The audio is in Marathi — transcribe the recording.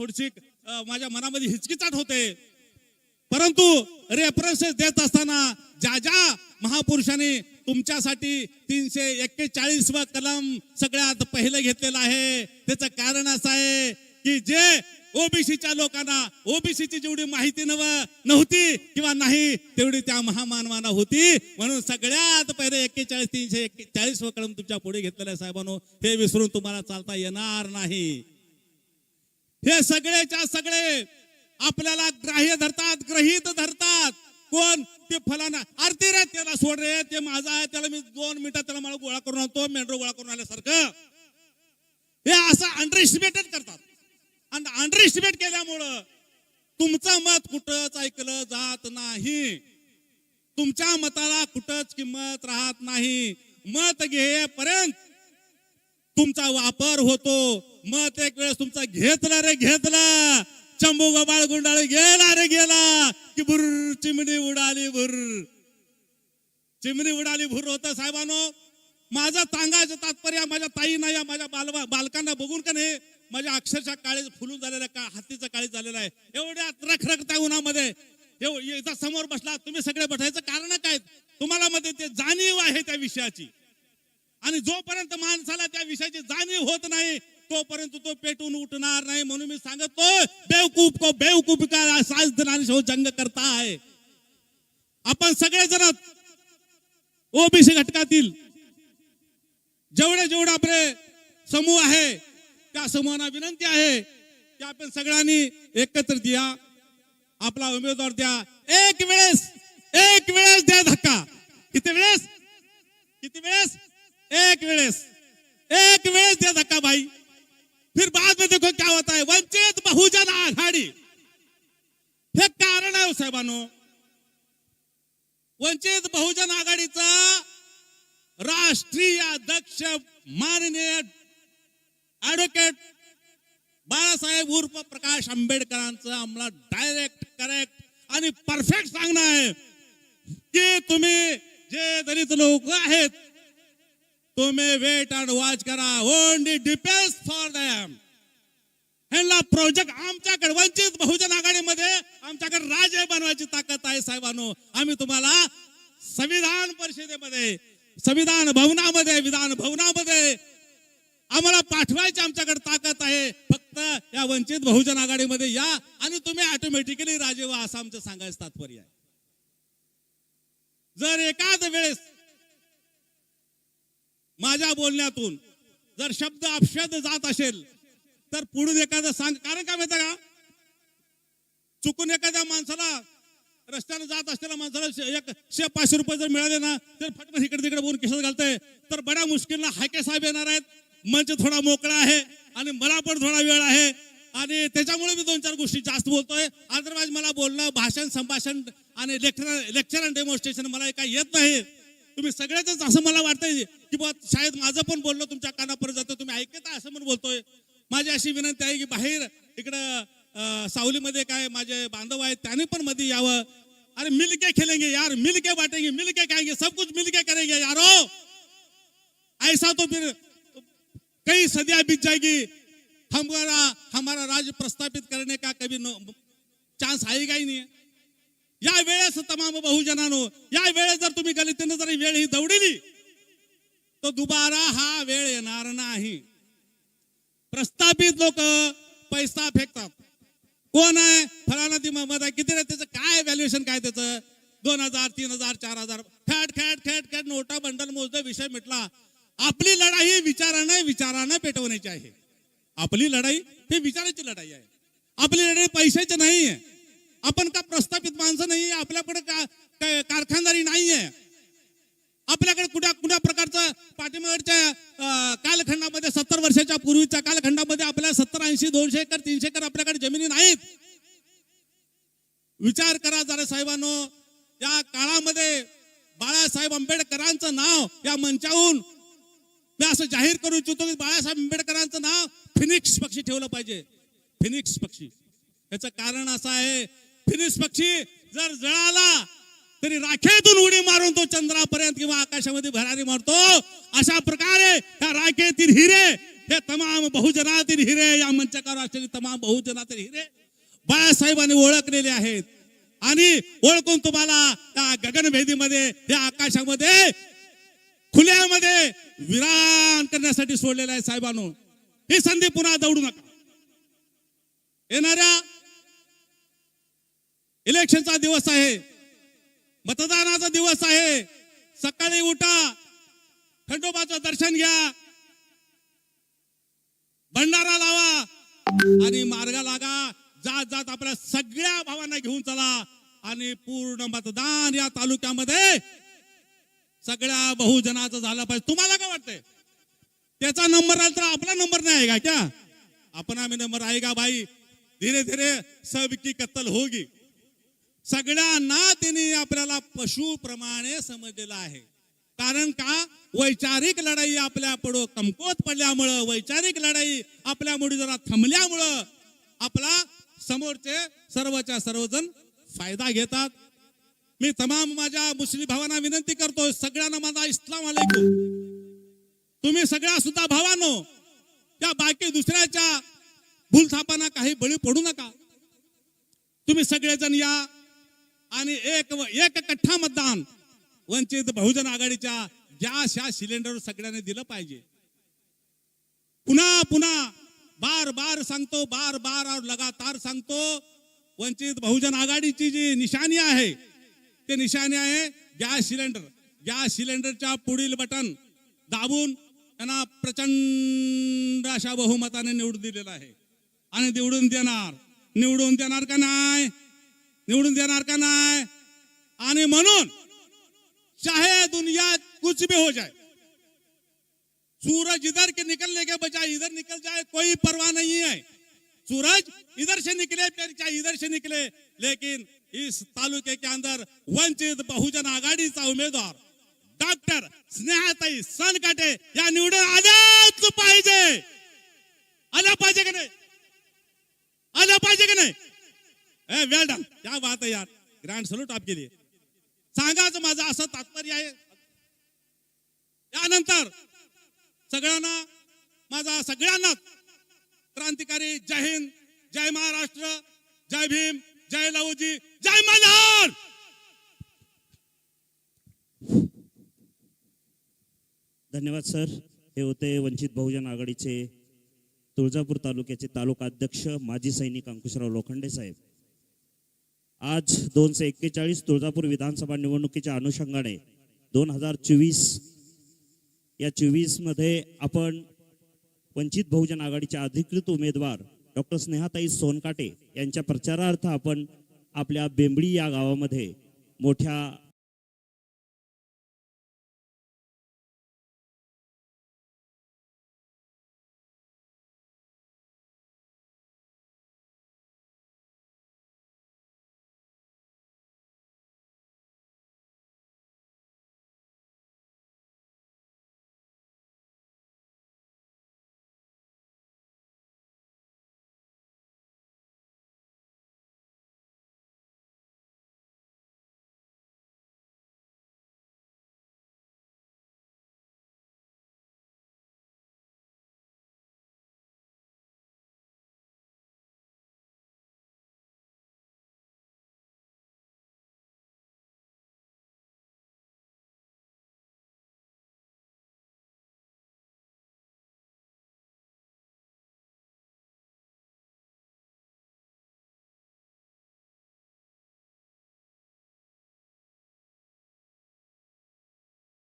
थोडीशी माझ्या मनामध्ये हिचकिचाट होते. परंतु रेफरन्सेस देत असताना ज्या ज्या महापुरुषांनी तुमच्यासाठी तीनशे एक्केचाळीस व कलम सगळ्यात पहिलं घेतलेलं आहे त्याचं कारण असं आहे की जे ओबीसीच्या लोकांना ओबीसीची जेवढी माहिती नव नव्हती किंवा नाही तेवढी त्या महामानवाना होती. म्हणून सगळ्यात पहिले एक्केचाळीस तीनशे एक्केचाळीस व कलम तुमच्यापुढे घेतलेल्या साहेबांनो. हे विसरून तुम्हाला चालता येणार नाही. हे सगळेच्या सगळे आपल्याला ग्राह्य धरतात ग्रहित धरतात. कोण? ते फलाना. आरती रे त्याला सोड रे. ते माझा आहे त्याला मी दोन मिनिटात त्याला मला गोळा करून आणतो मेंढर गोळा करून आल्यासारखं हे असं अंडर एस्टिमेटेड करतात. आणि अंडर एस्टिमेट केल्यामुळं तुमचं मत कुठंच ऐकलं जात नाही. तुमच्या मताला कुठंच किंमत राहत नाही. मत घेपर्यंत तुमचा वापर होतो. मत एक वेळेस तुमचा घेतला रे घेतला चंबू गबाळ गुंडाळ गेला रे गेला. की भुर चिमणी उडाली भुर. चिमणी उडाली भुर होत साहेबांनो. माझं सांगायचं तात्पर्य माझ्या ताईना या माझ्या बालवा बालकांना बघून का नाही? माझ्या अक्षरशः काळी फुलून झालेला का? हातीचा काळी झालेला आहे. एवढ्या रखरखत्या उन्हामध्ये. एव- इथं समोर बसला तुम्ही सगळे बसायचं कारण काय? तुम्हाला मध्ये ते जाणीव आहे त्या विषयाची. आणि जोपर्यंत माणसाला त्या विषयाची जाणीव होत नाही तोपर्यंत तो पेटून उठणार नाही म्हणून मी सांगतो बेवकूफ़ को बेवकूफ़ का साज दिनाने हो जंग करता आहे. आपण सगळेजण ओबीसी घटकातील जेवढे जेवढे आपले समूह आहे, त्या समूहांना विनंती आहे की आपण सगळ्यांनी एकत्र द्या, आपला उमेदवार द्या. एक वेळेस एक वेळेस द्या धक्का. किती वेळेस? किती वेळेस? एक वेळेस. एक वेळेस द्या धक्का, भाई. फिर बाद में देखो क्या होता है। वंचित बहुजन आघाडी। हे कारण आहे हो साहेबांनो। वंचित बहुजन आघाडीचा राष्ट्रीय अध्यक्ष माननीय ऍडव्होकेट बाळासाहेब उर्फ प्रकाश आंबेडकरांचं आम्हाला डायरेक्ट करेक्ट आणि परफेक्ट सांगणं आहे की तुम्ही जे दलित लोक आहेत तुम्ही वेट अँड वॉच करा. ओनली डिपेंड फॉर दॅम ह्यांना प्रोजेक्ट आमच्याकडे वंचित बहुजन आघाडीमध्ये आमच्याकडे राजे बनवायची ताकद आहे साहेबांनो. आम्ही तुम्हाला संविधान परिषदेमध्ये संविधान भवनामध्ये विधान भवनामध्ये आम्हाला पाठवायची आमच्याकडे ताकद आहे. फक्त या वंचित बहुजन आघाडीमध्ये या आणि तुम्ही ऑटोमॅटिकली राजे व्हा असं आमचं सांगायचं तात्पर्य आहे. जर एखाद वेळेस माझ्या बोलण्यातून जर शब्द अपशब्द जात असेल तर पुढून एखादं सांग. कारण काय माहिती का? चुकून एखाद्या माणसाला रस्त्याने जात असलेल्या माणसाला एक शे पाचशे रुपये जर मिळाले ना तर फटकन इकडे तिकडे बोलून केसात घालतंय. तर बड्या मुश्किलला हायके साहेब येणार आहेत. मंच थोडा मोकळा आहे आणि मला पण थोडा वेळ आहे. आणि त्याच्यामुळे मी दोन चार गोष्टी जास्त बोलतोय. अदरवाईज मला बोलणं भाषण संभाषण आणि लेक्चर लेक्चर आणि डेमॉन्स्ट्रेशन मला काही येत नाही. तुम्ही सगळ्याच असं मला वाटतंय की बुवा शाळेत माझं पण बोलणं तुमच्या कानापर्यंत जातं तुम्ही ऐकता असं म्हणून बोलतोय. माझी अशी विनंती आहे की बाहेर इकडं सावलीमध्ये काय माझे बांधव आहेत त्यांनी पण मध्ये यावं. अरे मिलके खेलेंगे यार मिलके बाटेंगे मिलके खाएंगे सब कुछ मिलके करेंगे यारो. ऐसा तो फिर कई सदियां बीत जाएगी. हमारा हमारा राज्य प्रस्थापित करने का कभी चान्स आएगा ही नहीं है. या वेळेस तमाम बहुजनानो या वेळेस जर तुम्ही गलितीनं जर वेळ ही दौडली तर दुबारा हा वेळ येणार नाही. प्रस्थापित लोक पैसा फेकतात. कोण आहे? फलाना ती मत आहे. किती रे त्याचं काय व्हॅल्युएशन काय त्याचं? दोन हजार तीन हजार चार हजार. फॅट खॅट फॅट खॅट नोटा बंडल मोजलं विषय मिटला. आपली लढाई विचारानं विचारानं पेटवण्याची आहे. आपली लढाई ही विचाराची लढाई आहे. आपली लढाई पैशाची नाही आहे आपण का प्रस्थापित माणसं नाही आपल्याकडे कारखानदारी नाही आहे? आपल्याकडे कुठ्या कुठल्या प्रकारचं पाठीमागच्या कालखंडामध्ये सत्तर वर्षाच्या पूर्वीच्या कालखंडामध्ये आपल्या सत्तर ऐंशी दोनशे एकर तीनशे एकर आपल्याकडे जमिनी नाहीत. विचार करा जरा साहेबांनो. या काळामध्ये बाळासाहेब आंबेडकरांचं नाव या मंचाहून मी असं जाहीर करू इच्छितो की बाळासाहेब आंबेडकरांचं नाव फिनिक्स पक्षी ठेवलं पाहिजे. फिनिक्स पक्षी. याचं कारण असं आहे फिनिश पक्षी जर जळाला तरी राखेतून उडी मारून तो चंद्रापर्यंत किंवा आकाशामध्ये भरारी मारतो. अशा प्रकारे त्या राखेतील हिरे हे तमाम बहुजनातील हिरे या मंचकावर असलेले तमाम बहुजनातील हिरे बाळासाहेबांनी ओळखलेले आहेत. आणि ओळखून तुम्हाला त्या गगनभेदीमध्ये त्या आकाशामध्ये खुल्यामध्ये विरान करण्यासाठी सोडलेलं आहे साहेबांनो. ही संधी पुन्हा दौडू नका. येणाऱ्या इलेक्शनचा दिवस आहे. मतदानाचा दिवस आहे. सकाळी उठा. खंडोबाचं दर्शन घ्या. भंडारा लावा. आणि मार्ग लागा. जात जात आपल्या सगळ्या भावांना घेऊन चला. आणि पूर्ण मतदान या तालुक्यामध्ये सगळ्या बहुजनाचं झालं पाहिजे. तुम्हाला काय वाटतंय? त्याचा नंबर आला तर आपला नंबर नाही आहे का? क्या? अपना में नंबर आएगा भाई धीरे धीरे सबकी कत्तल होगी. सगळ्यांना त्यांनी आपल्याला पशुप्रमाणे समजलेलं आहे. कारण का? वैचारिक लढाई आपल्या पुढं कमकोत पडल्यामुळं वैचारिक लढाई आपल्या मुडी जरा थांबल्यामुळं आपला समोरचे सर्वच्या सर्वजण फायदा घेतात. मी तमाम माझ्या मुस्लिम भावांना विनंती करतो सगळ्यांना माझा इस्लाम अलैकुम तुम्ही सगळ्या सुद्धा भावानो त्या बाकी दुसऱ्याच्या भूलथापांना काही बळी पडू नका. तुम्ही सगळेजण या आणि एक एक कठ्ठा मतदान वंचित बहुजन आघाडीच्या गॅस ह्या सिलेंडर सगळ्यांनी दिलं पाहिजे. पुन्हा पुन्हा बार बार सांगतो बार बार और लगातार सांगतो वंचित बहुजन आघाडीची जी निशाणी आहे ते निशाणी आहे गॅस सिलेंडर. गॅस सिलेंडरच्या पुढील बटन दाबून त्यांना प्रचंड अशा बहुमताने निवडून दिलेला आहे. आणि निवडून देणार. निवडून देणार का नाही? निवडून देणार का नाही? चाहे दुनिया कुछ भी हो जाए, सूरज इधर के निकलने के बजाय इधर निकल जाए, कोई परवाह नहीं है। सूरज इधर से निकले, फिर चाहे इधर से निकले, लेकिन इस तालुके के अंदर वंचित बहुजन आघाडीचा उमेदवार डॉक्टर स्नेहाताई सनकाटे, या निवडून आल्याच आल्या पाहिजे का नाही? आल्या पाहिजे का नाही? ए वेल डन क्या बात है यार. ग्रँड सलूट आप केली सांगाच माझं असं तात्पर्य आहे. यानंतर सगळ्यांना माझा सगळ्यांना क्रांतिकारी जय हिंद जय महाराष्ट्र जय भीम जय लहूजी जय मल्हार! धन्यवाद सर. हे होते वंचित बहुजन आघाडीचे तुळजापूर तालुक्याचे तालुका अध्यक्ष माजी सैनिक अंकुशराव लोखंडे साहेब. आज दोनशे एक्केचाळीस तुळजापूर विधानसभा निवडणुकीच्या अनुषंगाने दोन हजार चोवीस या चोवीसमध्ये आपण वंचित बहुजन आघाडीच्या अधिकृत उमेदवार डॉक्टर स्नेहाताई सोनकाटे यांच्या प्रचारार्थ आपण आपल्या बेंबळी या गावामध्ये मोठ्या